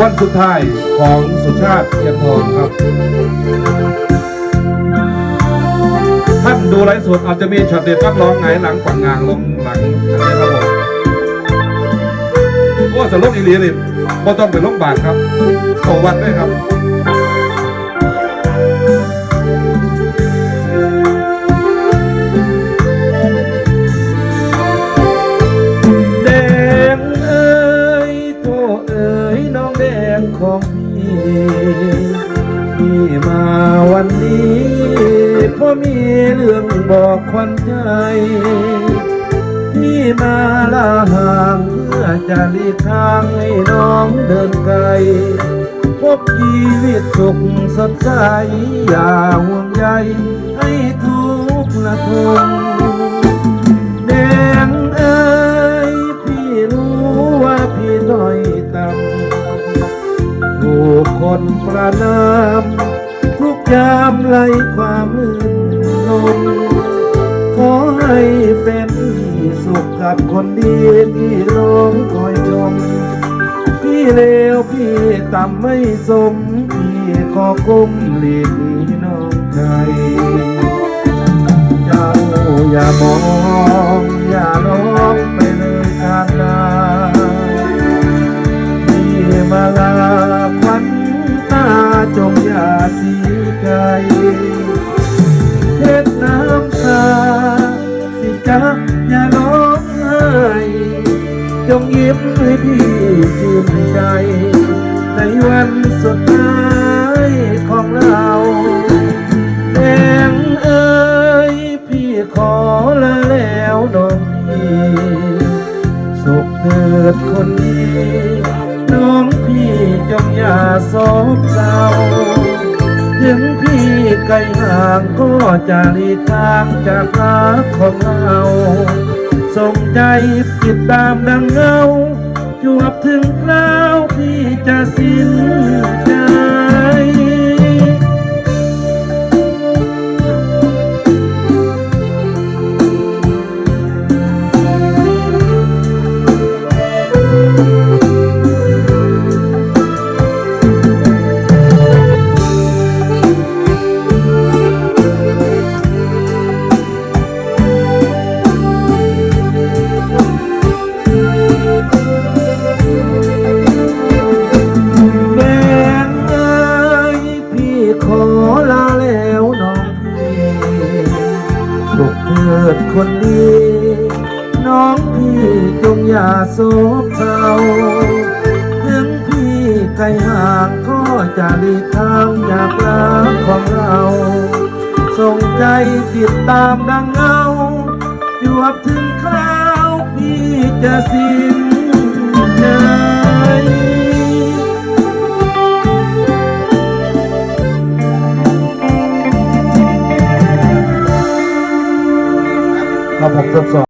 วันสุดท้ายของสุชาติเทียนทองครับ ท่านดูไลฟ์สดอาจจะมีช็อตเด็ดรับร้องไงหลังฝังงางลงหลังอะไรครับผมโอ้สลบอีหลีเลยบ่ต้องไปลงบาทครับขอวันด้วยครับ ของพี่มาวันนี้เพราะมีเรื่องบอกควันใจพี่มาลาห่างเพื่อจะหลีกทางให้น้องเดินไกล พบชีวิตสุขสดใสอย่าห่วงใยให้ทุกข์ละทน ยามไล่ความลื่นมขอให้เป็นสุขกับคนดีที่น้องคอยชมพี่เลวพี่ต่ำไม่สม พี่ขอก้มหลีกน้องใจเจ้าอย่ามองอย่าน้อง เช็ดน้ำตาสิจ๊ะอย่าร้องไห้จงยิ้มให้พี่ชื่นใจ ในวันสุดท้ายของเราแดงเอ้ยพี่ขอลาแล้วน้องพี่สุขเถิดคนดีน้องพี่จงอย่าโศกเศร้า ถึงพี่ไกลห่างก็จะหลีกทางจากรักของเราส่งใจติดตามดังเงาจวบถึงครา เถิดคนดี น้องพี่จงอย่าโศกเศร้าถึงพี่ไกลห่างก็จะหลีกทางอยากรักของเรา ส่งใจติดตามดังเงาอยู่วับถึงคราวพี่จะสิ้น 我不错。